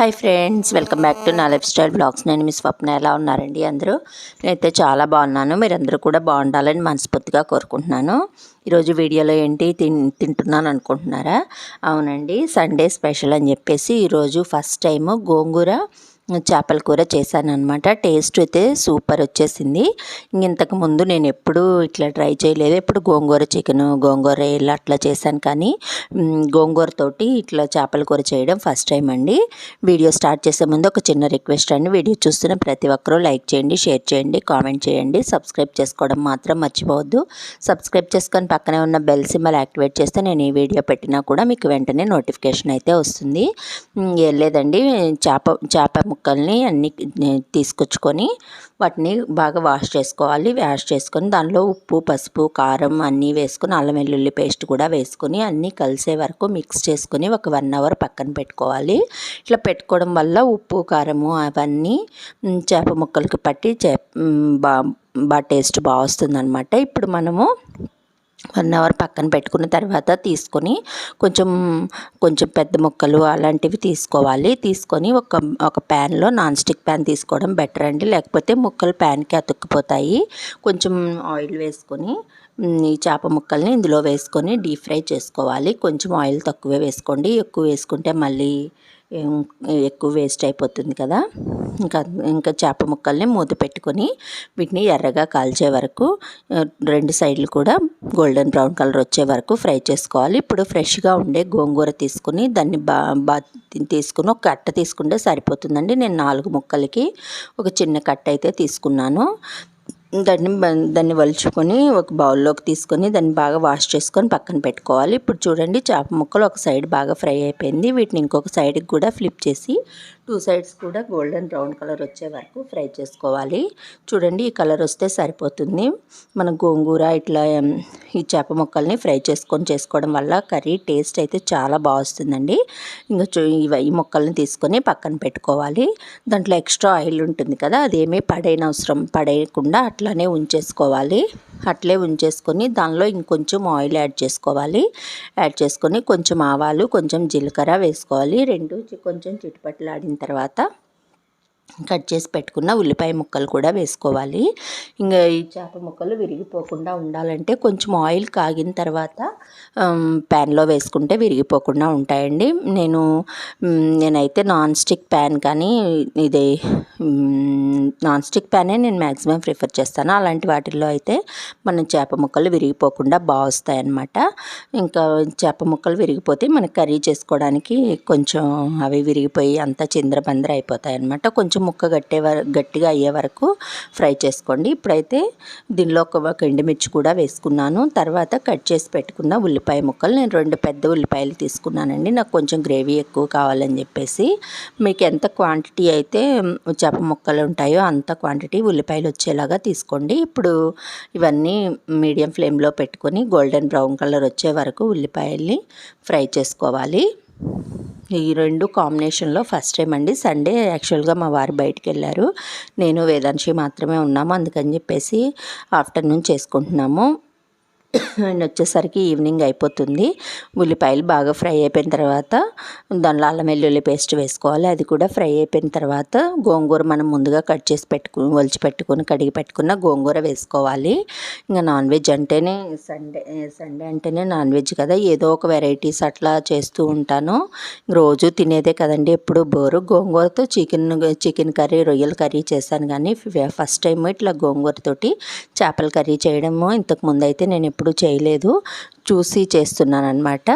Hi friends welcome back to నా lifestyle blogs నేను మీ స్వప్న. ఎలా ఉన్నారండి అందరూ? నేనైతే చాలా బాగున్నాను. మీరందరూ కూడా బాగుండాలని మనస్ఫూర్తిగా కోరుకుంటున్నాను. ఈరోజు వీడియోలో ఏంటి? తిన్ తింటున్నాను అనుకుంటున్నారా? అవునండి. సండే స్పెషల్ అని చెప్పేసి ఈరోజు ఫస్ట్ టైము గోంగూర చేపల కూర చేశాను అనమాట టేస్ట్ అయితే సూపర్ వచ్చేసింది. ఇంతకు ముందు నేను ఎప్పుడూ ఇట్లా ట్రై చేయలేదు. ఎప్పుడు గోంగూర చికెన్ గోంగూర ఇలా అట్లా చేశాను కానీ గోంగూరతోటి ఇట్లా చేపల కూర చేయడం ఫస్ట్ టైం అండి. వీడియో స్టార్ట్ చేసే ముందు ఒక చిన్న రిక్వెస్ట్ అండి. వీడియో చూస్తున్న ప్రతి ఒక్కరూ లైక్ చేయండి షేర్ చేయండి కామెంట్ చేయండి. సబ్స్క్రైబ్ చేసుకోవడం మాత్రం మర్చిపోవద్దు. సబ్స్క్రైబ్ చేసుకొని పక్కనే ఉన్న బెల్ సింబల్ యాక్టివేట్ చేస్తే నేను ఈ వీడియో పెట్టినా కూడా మీకు వెంటనే నోటిఫికేషన్ అయితే వస్తుంది. ఏం లేదండి. చేప చేప ముక్కల్ని అన్ని తీసుకొచ్చుకొని వాటిని బాగా వాష్ చేసుకోవాలి. వాష్ చేసుకొని దానిలో ఉప్పు పసుపు కారం అన్నీ వేసుకొని అల్లం వెల్లుల్లి పేస్ట్ కూడా వేసుకొని అన్నీ కలిసే వరకు మిక్స్ చేసుకొని ఒక వన్ అవర్ పక్కన పెట్టుకోవాలి. ఇట్లా పెట్టుకోవడం వల్ల ఉప్పు కారము అవన్నీ చేప ముక్కలకి పట్టి చే బా బాగా టేస్ట్ బాగా వస్తుందన్నమాట. ఇప్పుడు మనము వన్ అవర్ పక్కన పెట్టుకున్న తర్వాత తీసుకొని కొంచెం కొంచెం పెద్ద ముక్కలు అలాంటివి తీసుకోవాలి. తీసుకొని ఒక ఒక ప్యాన్లో నాన్ స్టిక్ ప్యాన్ తీసుకోవడం బెటర్ అండి. లేకపోతే ముక్కలు ప్యాన్కి అతుక్కుపోతాయి. కొంచెం ఆయిల్ వేసుకొని ఈ చేప ముక్కల్ని ఇందులో వేసుకొని డీప్ ఫ్రై చేసుకోవాలి. కొంచెం ఆయిల్ తక్కువే వేసుకోండి. ఎక్కువ వేసుకుంటే మళ్ళీ ఎక్కువ వేస్ట్ అయిపోతుంది కదా. ఇంకా ఇంకా చేప ముక్కల్ని మూత పెట్టుకొని వీటిని ఎర్రగా కాల్చే వరకు రెండు సైడ్లు కూడా గోల్డెన్ బ్రౌన్ కలర్ వచ్చే వరకు ఫ్రై చేసుకోవాలి. ఇప్పుడు ఫ్రెష్గా ఉండే గోంగూర తీసుకుని దాన్ని బా బా తీసుకుని ఒక కట్ట తీసుకుంటే సరిపోతుందండి. నేను నాలుగు ముక్కలకి ఒక చిన్న కట్ట అయితే తీసుకున్నాను. దాన్ని దాన్ని వలుచుకొని ఒక బౌల్లోకి తీసుకొని దాన్ని బాగా వాష్ చేసుకొని పక్కన పెట్టుకోవాలి. ఇప్పుడు చూడండి చేప ముక్కలు ఒక సైడ్ బాగా ఫ్రై అయిపోయింది. వీటిని ఇంకొక సైడ్కి కూడా ఫ్లిప్ చేసి టూ సైడ్స్ కూడా గోల్డెన్ బ్రౌన్ కలర్ వచ్చే వరకు ఫ్రై చేసుకోవాలి. చూడండి ఈ కలర్ వస్తే సరిపోతుంది. మన గోంగూర ఇట్లా ఈ చేప ముక్కల్ని ఫ్రై చేసుకొని చేసుకోవడం వల్ల కర్రీ టేస్ట్ అయితే చాలా బాగుస్తుందండి ఇంకా చూ ఈ ముక్కల్ని తీసుకొని పక్కన పెట్టుకోవాలి. దాంట్లో ఎక్స్ట్రా ఆయిల్ ఉంటుంది కదా అదేమీ పడైన అవసరం పడేయకుండా అట్లానే ఉంచేసుకోవాలి. అట్లే ఉంచేసుకొని దానిలో ఇంకొంచెం ఆయిల్ యాడ్ చేసుకోవాలి. యాడ్ చేసుకొని కొంచెం ఆవాలు కొంచెం జీలకర్ర వేసుకోవాలి. రెండు కొంచెం కొంచెం చిటుపట్లాడిన తర్వాత కట్ చేసి పెట్టుకున్న ఉల్లిపాయ ముక్కలు కూడా వేసుకోవాలి. ఇంకా ఈ చేప ముక్కలు విరిగిపోకుండా ఉండాలంటే కొంచెం ఆయిల్ కాగిన తర్వాత ప్యాన్లో వేసుకుంటే విరిగిపోకుండా ఉంటాయండి. నేను నేనైతే నాన్ స్టిక్ ప్యాన్ కానీ ఇది నాన్ స్టిక్ ప్యానే నేను మ్యాక్సిమం ప్రిఫర్ చేస్తాను. అలాంటి వాటిల్లో అయితే మన చేప ముక్కలు విరిగిపోకుండా బాగా వస్తాయన్నమాట. ఇంకా చేప ముక్కలు విరిగిపోతే మన కర్రీ చేసుకోవడానికి కొంచెం అవి విరిగిపోయి అంతా చిందరబందర అయిపోతాయి అన్నమాట కొంచెం ముక్క గట్టే వర గట్టిగా అయ్యే వరకు ఫ్రై చేసుకోండి. ఇప్పుడైతే దీనిలో ఒక ఎండుమిర్చి కూడా వేసుకున్నాను. తర్వాత కట్ చేసి పెట్టుకున్న ఉల్లిపాయ ముక్కలు. నేను రెండు పెద్ద ఉల్లిపాయలు తీసుకున్నానండి. నాకు కొంచెం గ్రేవీ ఎక్కువ కావాలని చెప్పేసి. మీకు ఎంత క్వాంటిటీ అయితే చేప ముక్కలు ఉంటాయో అంత క్వాంటిటీ ఉల్లిపాయలు వచ్చేలాగా తీసుకోండి. ఇప్పుడు ఇవన్నీ మీడియం ఫ్లేమ్లో పెట్టుకొని గోల్డెన్ బ్రౌన్ కలర్ వచ్చే వరకు ఉల్లిపాయల్ని ఫ్రై చేసుకోవాలి. ఈ రెండు కాంబినేషన్లో ఫస్ట్ టైం అండి. సండే యాక్చువల్గా మా వారు బయటికి వెళ్ళారు. నేను వేదాంశి మాత్రమే ఉన్నాము. అందుకని చెప్పేసి ఆఫ్టర్నూన్ చేసుకుంటున్నాము. ఆయన వచ్చేసరికి ఈవినింగ్ అయిపోతుంది. ఉల్లిపాయలు బాగా ఫ్రై అయిపోయిన తర్వాత దానిలో అల్లం వెల్లుల్లి పేస్ట్ వేసుకోవాలి. అది కూడా ఫ్రై అయిపోయిన తర్వాత గోంగూర మనం ముందుగా కట్ చేసి పెట్టుకుని ఒలిచి పెట్టుకుని కడిగి పెట్టుకున్న గోంగూర వేసుకోవాలి. ఇంకా నాన్ వెజ్ అంటేనే సండే సండే అంటేనే నాన్ వెజ్ కదా. ఏదో ఒక వెరైటీస్ అట్లా చేస్తూ ఉంటాను. రోజు తినేదే కదండి ఎప్పుడు బోరు. గోంగూరతో చికెన్ చికెన్ కర్రీ రొయ్యల కర్రీ చేశాను కానీ ఫస్ట్ టైం ఇట్లా గోంగూరతోటి చేపల కర్రీ చేయడము ఇంతకు ముందు అయితే నేను ఎప్పుడు చేయలేదు. చూసి చేస్తున్నాను అనమాట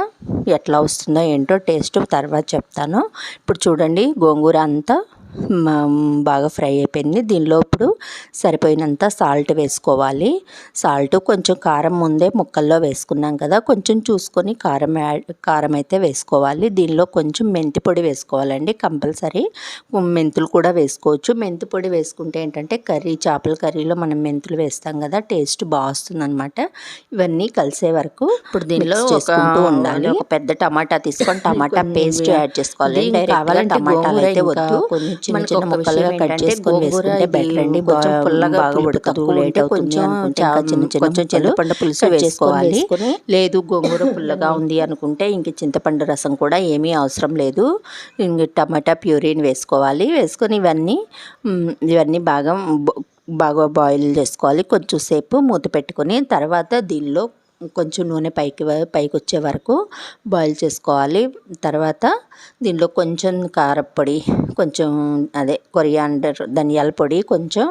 ఎట్లా వస్తుందో ఏంటో టేస్ట్ తర్వాత చెప్తాను. ఇప్పుడు చూడండి గోంగూర అంతా బాగా ఫ్రై అయిపోయింది. దీనిలో ఇప్పుడు సరిపోయినంత సాల్ట్ వేసుకోవాలి. సాల్ట్ కొంచెం కారం ముందే ముక్కల్లో వేసుకున్నాం కదా కొంచెం చూసుకొని కారం యాడ్ కారం అయితే వేసుకోవాలి. దీనిలో కొంచెం మెంతి పొడి వేసుకోవాలండి కంపల్సరీ. మెంతులు కూడా వేసుకోవచ్చు. మెంతి పొడి వేసుకుంటే ఏంటంటే కర్రీ చేపల కర్రీలో మనం మెంతులు వేస్తాం కదా టేస్ట్ బాగా వస్తుందన్నమాట. ఇవన్నీ కలిసే వరకు ఇప్పుడు దీనిలో ఉండాలి. ఒక పెద్ద టమాటా తీసుకొని టమాటా పేస్ట్ యాడ్ చేసుకోవాలి. కావాలంటే టమాటాలు అయితే వద్దు. చిన్న చిన్న ముక్కలుగా కట్ చేసుకొని వేసుకుంటే బెటర్ అండి. పుల్లగా బాగా లేట్ అవుతుంది కొంచెం అనుకుంటే చిన్న చిన్న కొంచెం చింతపండు పులుసు వేసుకోవాలి. లేదు గోంగూర పుల్లగా ఉంది అనుకుంటే ఇంక చింతపండు రసం కూడా ఏమీ అవసరం లేదు. ఇంక టమాటా ప్యూరీని వేసుకోవాలి. వేసుకొని ఇవన్నీ ఇవన్నీ బాగా బాగా బాయిల్ చేసుకోవాలి. కొంచెం సేపు మూత పెట్టుకొని తర్వాత దీనిలో కొంచెం నూనె పైకి పైకి వచ్చే వరకు బాయిల్ చేసుకోవాలి. తర్వాత దీనిలో కొంచెం కారపొడి కొంచెం అదే కొరియాండర్ ధనియాల పొడి కొంచెం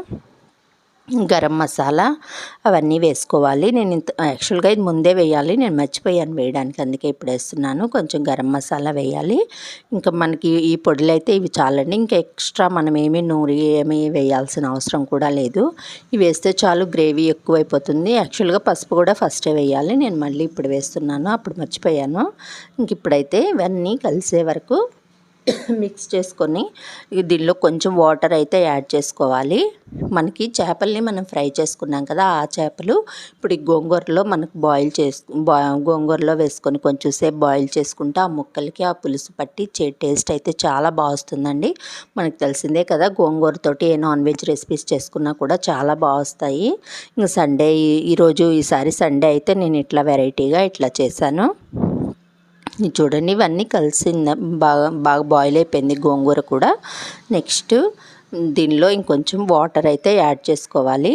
గరం మసాలా అవన్నీ వేసుకోవాలి. నేను ఇంత యాక్చువల్గా ఇది ముందే వేయాలి. నేను మర్చిపోయాను వేయడానికి. అందుకే ఇప్పుడు వేస్తున్నాను. కొంచెం గరం మసాలా వేయాలి. ఇంకా మనకి ఈ పొడులు అయితే ఇవి చాలండి. ఇంకా ఎక్స్ట్రా మనం ఏమీ నూరి ఏమీ వేయాల్సిన అవసరం కూడా లేదు. ఇవి వేస్తే చాలు గ్రేవీ ఎక్కువైపోతుంది. యాక్చువల్గా పసుపు కూడా ఫస్టే వేయాలి. నేను మళ్ళీ ఇప్పుడు వేస్తున్నాను. అప్పుడు మర్చిపోయాను. ఇంక ఇప్పుడైతే ఇవన్నీ కలిసే వరకు మిక్స్ చేసుకొని దీనిలో కొంచెం వాటర్ అయితే యాడ్ చేసుకోవాలి. మనకి చేపల్ని మనం ఫ్రై చేసుకున్నాం కదా ఆ చేపలు ఇప్పుడు ఈ గోంగూరలో మనకు బాయిల్ చేసు గోంగూరలో వేసుకొని కొంచెం సేపు బాయిల్ చేసుకుంటే ఆ ముక్కలకి ఆ పులుసు పట్టి చే టేస్ట్ అయితే చాలా బాగా వస్తుందండి. మనకు తెలిసిందే కదా గోంగూరతోటి ఏ నాన్ వెజ్ రెసిపీస్ చేసుకున్నా కూడా చాలా బాగా వస్తాయి. ఇంకా సండే ఈరోజు ఈసారి సండే అయితే నేను ఇట్లా వెరైటీగా ఇట్లా చేశాను. చూడండి ఇవన్నీ కలిసింది బాగా బాగా బాయిల్ అయిపోయింది గోంగూర కూడా. నెక్స్ట్ దీనిలో ఇంకొంచెం వాటర్ అయితే యాడ్ చేసుకోవాలి.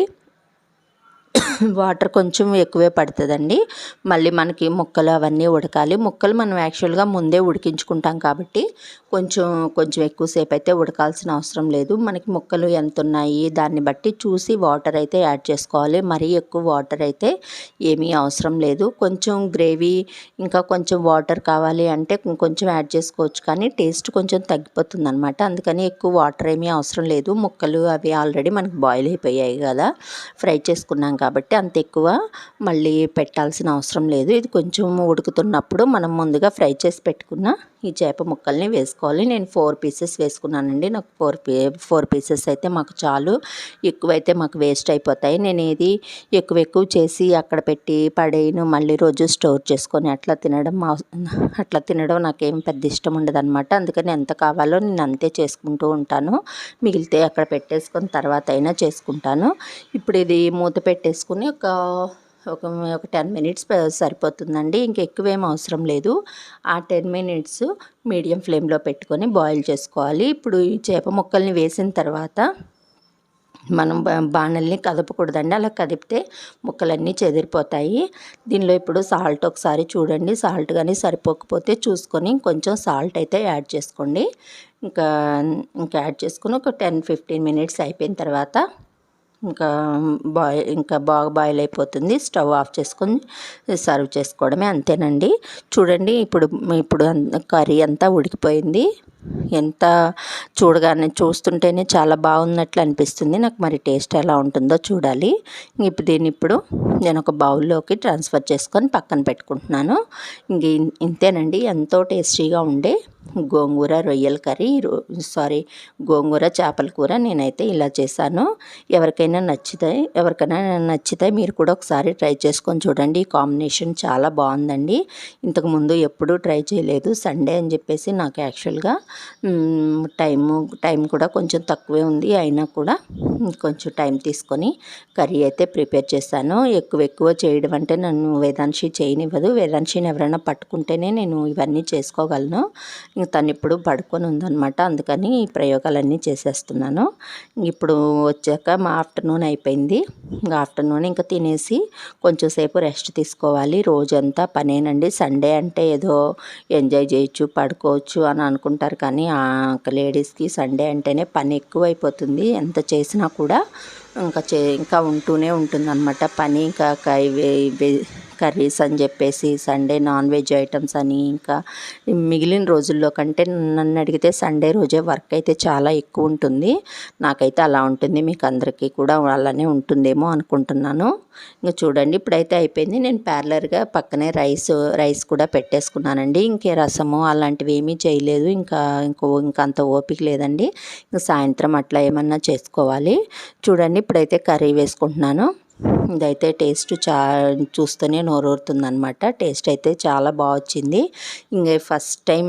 వాటర్ కొంచెం ఎక్కువే పడుతుందండి. మళ్ళీ మనకి ముక్కలు అవన్నీ ఉడకాలి. ముక్కలు మనం యాక్చువల్గా ముందే ఉడికించుకుంటాం కాబట్టి కొంచెం కొంచెం ఎక్కువసేపు అయితే ఉడకాల్సిన అవసరం లేదు. మనకి ముక్కలు ఎంత ఉన్నాయి దాన్ని బట్టి చూసి వాటర్ అయితే యాడ్ చేసుకోవాలి. మరీ ఎక్కువ వాటర్ అయితే ఏమీ అవసరం లేదు. కొంచెం గ్రేవీ ఇంకా కొంచెం వాటర్ కావాలి అంటే కొంచెం యాడ్ చేసుకోవచ్చు. కానీ టేస్ట్ కొంచెం తగ్గిపోతుంది అనమాట అందుకని ఎక్కువ వాటర్ ఏమీ అవసరం లేదు. ముక్కలు అవి ఆల్రెడీ మనకి బాయిల్ అయిపోయాయి కదా. ఫ్రై చేసుకున్నాం కాబట్టి అంత ఎక్కువ మళ్ళీ పెట్టాల్సిన అవసరం లేదు. ఇది కొంచెం ఉడుకుతున్నప్పుడు మనం ముందుగా ఫ్రై చేసి పెట్టుకున్న ఈ చేప ముక్కల్ని వేసుకోవాలి. నేను ఫోర్ పీసెస్ వేసుకున్నానండి. నాకు ఫోర్ పీ ఫోర్ పీసెస్ అయితే మాకు చాలు. ఎక్కువైతే మాకు వేస్ట్ అయిపోతాయి. నేను ఏది ఎక్కువ ఎక్కువ చేసి అక్కడ పెట్టి పడేయను మళ్ళీ రోజు స్టోర్ చేసుకొని అట్లా తినడం అట్లా తినడం నాకేం పెద్ద ఇష్టం ఉండదు అనమాట అందుకని ఎంత కావాలో నేను అంతే చేసుకుంటూ ఉంటాను. మిగిలితే అక్కడ పెట్టేసుకొని తర్వాత అయినా చేసుకుంటాను. ఇప్పుడు ఇది మూత పెట్టేసుకుని ఒక ఒక ఒక టెన్ మినిట్స్ సరిపోతుందండి. ఇంక ఎక్కువేం అవసరం లేదు. ఆ టెన్ మినిట్స్ మీడియం ఫ్లేమ్లో పెట్టుకొని బాయిల్ చేసుకోవాలి. ఇప్పుడు ఈ చేప ముక్కల్ని వేసిన తర్వాత మనం బా- బాణల్ని కదపకూడదండి. అలా కదిపితే ముక్కలన్నీ చెదిరిపోతాయి. దీనిలో ఇప్పుడు సాల్ట్ ఒకసారి చూడండి. సాల్ట్ కానీ సరిపోకపోతే చూసుకొని కొంచెం సాల్ట్ అయితే యాడ్ చేసుకోండి. ఇంకా ఇంకా యాడ్ చేసుకొని ఒక టెన్ ఫిఫ్టీన్ మినిట్స్ అయిపోయిన తర్వాత ఇంకా బాయ్ ఇంకా బాగా బాయిల్ అయిపోతుంది. స్టవ్ ఆఫ్ చేసుకొని సర్వ్ చేసుకోవడమే అంతేనండి. చూడండి ఇప్పుడు ఇప్పుడు అంత- కర్రీ అంతా ఉడికిపోయింది. ఎంత చూడగానే చూస్తుంటేనే చాలా బాగున్నట్లు అనిపిస్తుంది. నాకు మరి టేస్ట్ ఎలా ఉంటుందో చూడాలి. ఇప్పుడు దీన్ని ఇప్పుడు నేను ఒక బౌల్లోకి ట్రాన్స్ఫర్ చేసుకొని పక్కన పెట్టుకుంటున్నాను. ఇంక ఇన్- ఇంతేనండి. ఎంతో టేస్టీగా ఉండే గోంగూర రొయ్యల కర్రీ సారీ గోంగూర చేపల కూర నేనైతే ఇలా చేశాను. ఎవరికైనా నచ్చితే ఎవరికైనా నచ్చితే మీరు కూడా ఒకసారి ట్రై చేసుకొని చూడండి. ఈ కాంబినేషన్ చాలా బాగుందండి. ఇంతకుముందు ఎప్పుడూ ట్రై చేయలేదు. సండే అని చెప్పేసి నాకు యాక్చువల్గా టైము టైం కూడా కొంచెం తక్కువే ఉంది. అయినా కూడా కొంచెం టైం తీసుకొని కర్రీ అయితే ప్రిపేర్ చేశాను. ఎక్కువ ఎక్కువ చేయడం అంటే నన్ను వేదాంశి చేయనివ్వదు. వేదాంశిని ఎవరైనా పట్టుకుంటేనే నేను ఇవన్నీ చేసుకోగలను. ఇంక తను ఇప్పుడు పడుకొని ఉందన్నమాట. అందుకని ఈ ప్రయోగాలన్నీ చేసేస్తున్నాను. ఇప్పుడు వచ్చాక మా ఆఫ్టర్నూన్ అయిపోయింది. ఇంకా ఆఫ్టర్నూన్ ఇంకా తినేసి కొంచెం సేపు రెస్ట్ తీసుకోవాలి. రోజంతా పనేనండి. సండే అంటే ఏదో ఎంజాయ్ చేయొచ్చు పడుకోవచ్చు అని అనుకుంటారు కానీ ఆ లేడీస్కి సండే అంటేనే పని ఎక్కువైపోతుంది. ఎంత చేసినా కూడా ఇంకా చే ఇంకా ఉంటూనే ఉంటుందన్నమాట. పని ఇంకా కై- వే- కర్రీస్ అని చెప్పేసి సండే నాన్ వెజ్ ఐటమ్స్ అని ఇంకా మిగిలిన రోజుల్లో కంటే నన్ను అడిగితే సండే రోజే వర్క్ అయితే చాలా ఎక్కువ ఉంటుంది. నాకైతే అలా ఉంటుంది. మీకు అందరికీ కూడా అలానే ఉంటుందేమో అనుకుంటున్నాను. ఇంకా చూడండి ఇప్పుడైతే అయిపోయింది. నేను ప్యారలర్గా పక్కనే రైస్ రైస్ కూడా పెట్టేసుకున్నానండి. ఇంకే రసము అలాంటివి ఏమీ చేయలేదు. ఇంకా ఇంకో ఇంకా అంత ఓపిక లేదండి. ఇంకా సాయంత్రం అట్లా ఏమన్నా చేసుకోవాలి. చూడండి ఇప్పుడైతే కర్రీ వేసుకుంటున్నాను. ఇదైతే టేస్ట్ చా చూస్తూనే నోరూరుతుందనమాట టేస్ట్ అయితే చాలా బాగా వచ్చింది. ఇంకా ఫస్ట్ టైం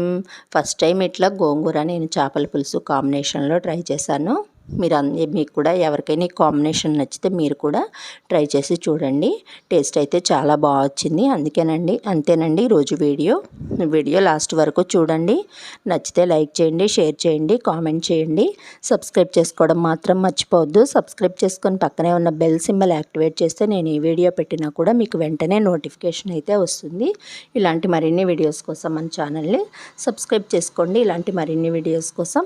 ఫస్ట్ టైం ఇట్లా గోంగూర నేను చేపల పులుసు కాంబినేషన్లో ట్రై చేశాను. మీరు అన్ని మీకు కూడా ఎవరికైనా ఈ కాంబినేషన్ నచ్చితే మీరు కూడా ట్రై చేసి చూడండి. టేస్ట్ అయితే చాలా బాగా వచ్చింది. అందుకేనండి అంతేనండి ఈరోజు వీడియో. వీడియో లాస్ట్ వరకు చూడండి. నచ్చితే లైక్ చేయండి షేర్ చేయండి కామెంట్ చేయండి. సబ్స్క్రైబ్ చేసుకోవడం మాత్రం మర్చిపోవద్దు. సబ్స్క్రైబ్ చేసుకొని పక్కనే ఉన్న బెల్ సింబల్ యాక్టివేట్ చేస్తే నేను ఈ వీడియో పెట్టినా కూడా మీకు వెంటనే నోటిఫికేషన్ అయితే వస్తుంది. ఇలాంటి మరిన్ని వీడియోస్ కోసం మన ఛానల్ని సబ్స్క్రైబ్ చేసుకోండి. ఇలాంటి మరిన్ని వీడియోస్ కోసం